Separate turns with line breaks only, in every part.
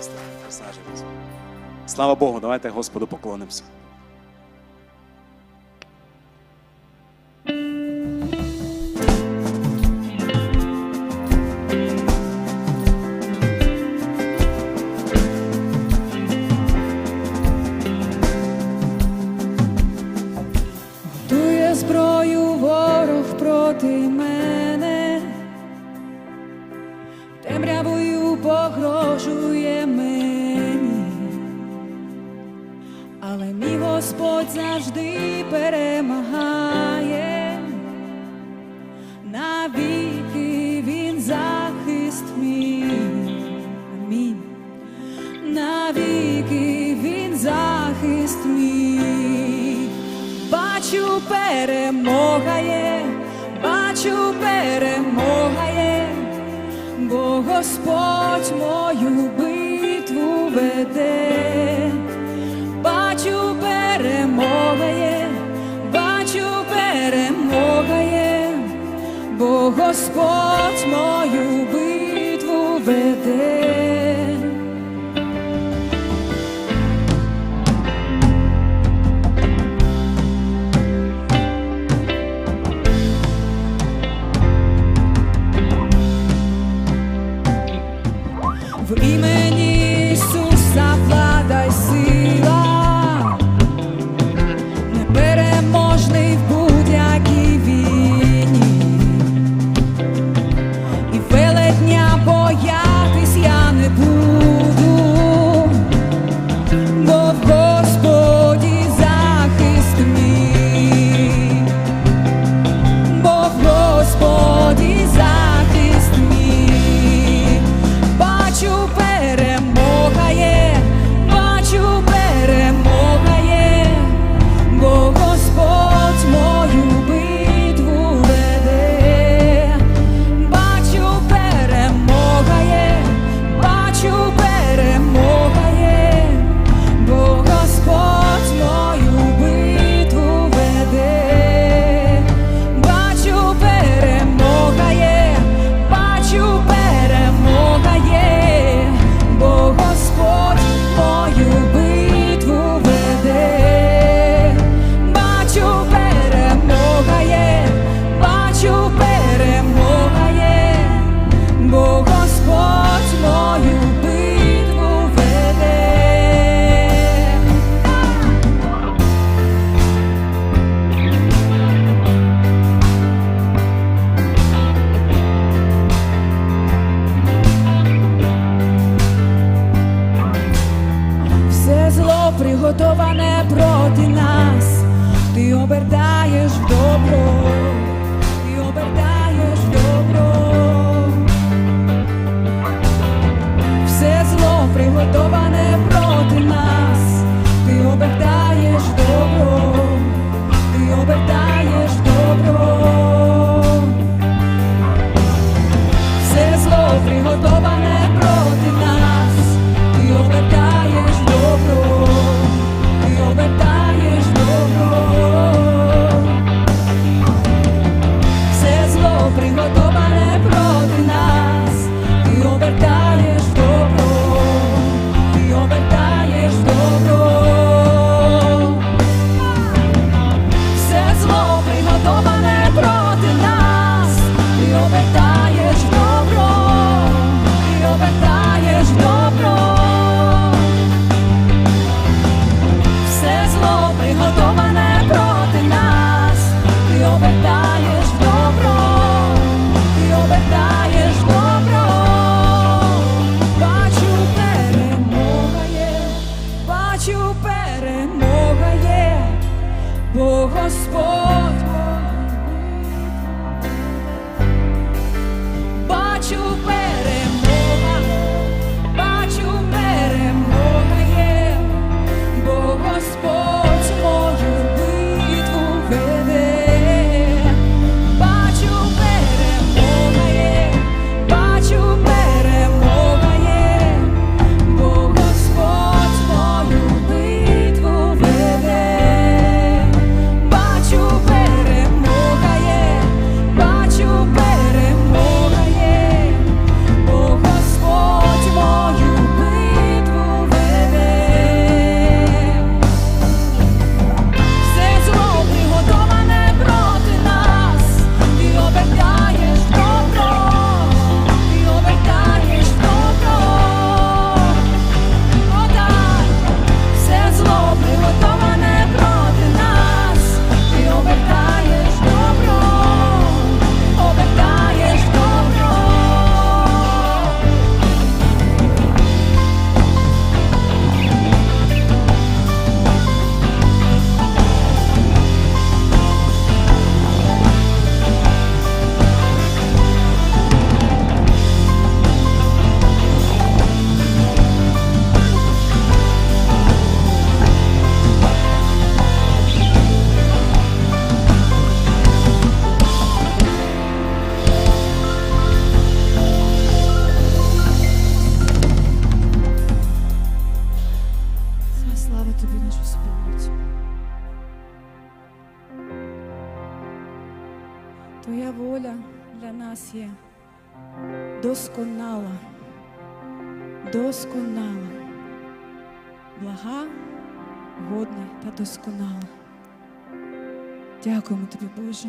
Христа, персонажі. Слава Богу, давайте Господу поклонимося.
Господь завжди перемагає, навіки він захист мій. Амінь. Навіки він захист мій. Бачу, перемога є, бачу, перемога є, бо Господь мою битву веде. Господь мою битву веде. приготоване проти нас, ти обертаєш в добро, ти обертаєш добро, все зло приготоване. нас є досконала, досконала, блага, годна та досконала. Дякуємо тобі, Боже,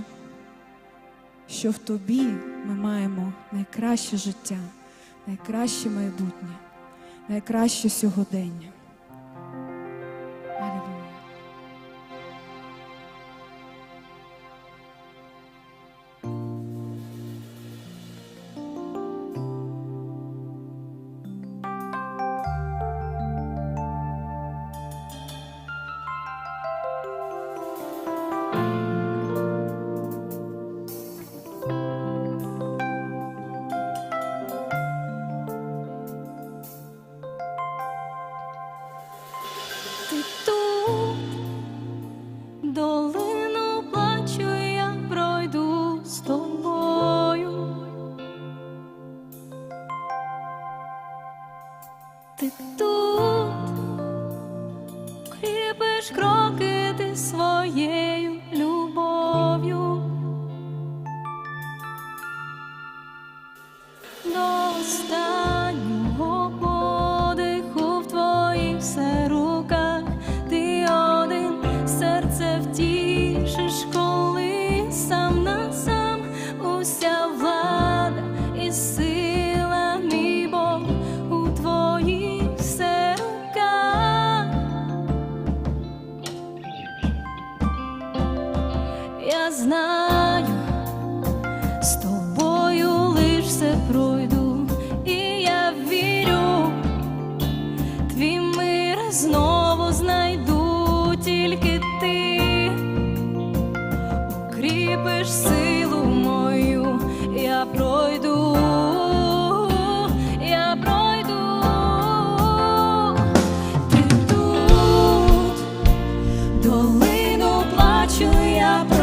що в тобі ми маємо найкраще життя, найкраще майбутнє, найкраще сьогодення.
Ти тут кріпиш
кров. to your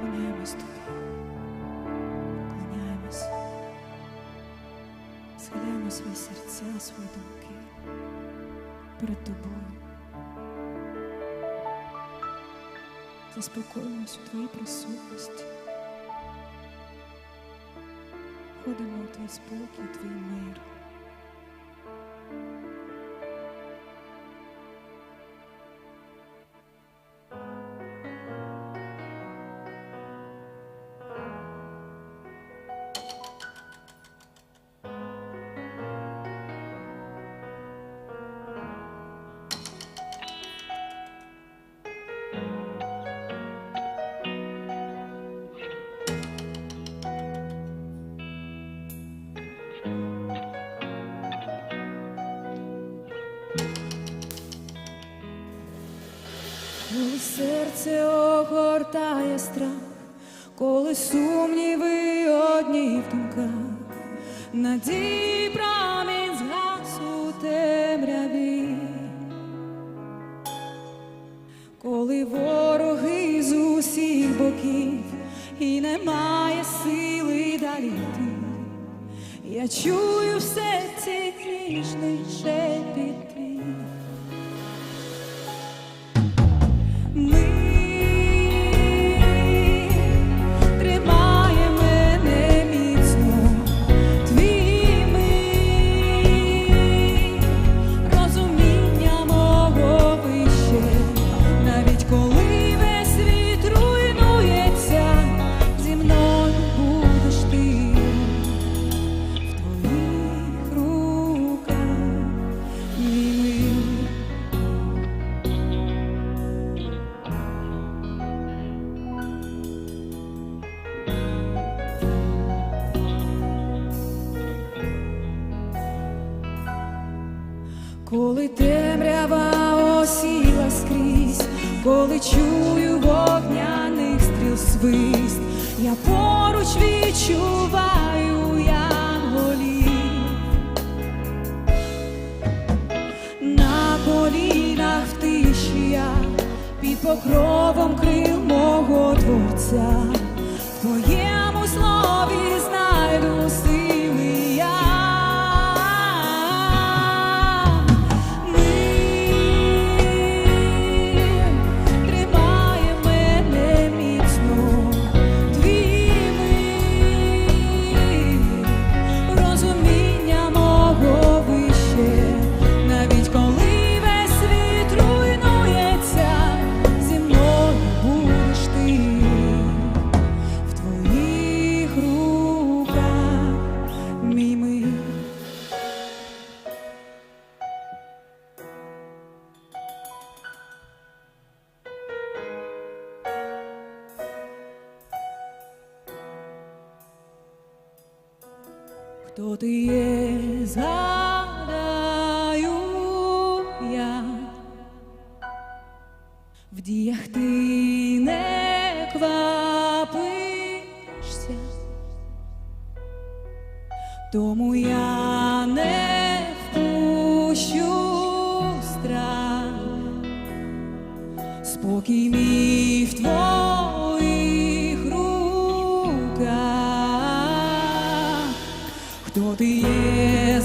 Поклоняємось. Схиляємо свої серця, свої думки перед тобою. Заспокоїмось у твоїй присутності. Ходимо у твій спокій, у твій мир. Серце огортає страх, коли сумніви одні в думках, надії промінь згас у темряві, коли вороги з усіх боків і немає сили далі я чую в серці ніжний шепіт покровом крил мого творця, в твоєму слові знайду тому я не впущу страх, спокій мій в твоїх руках. Хто ти є,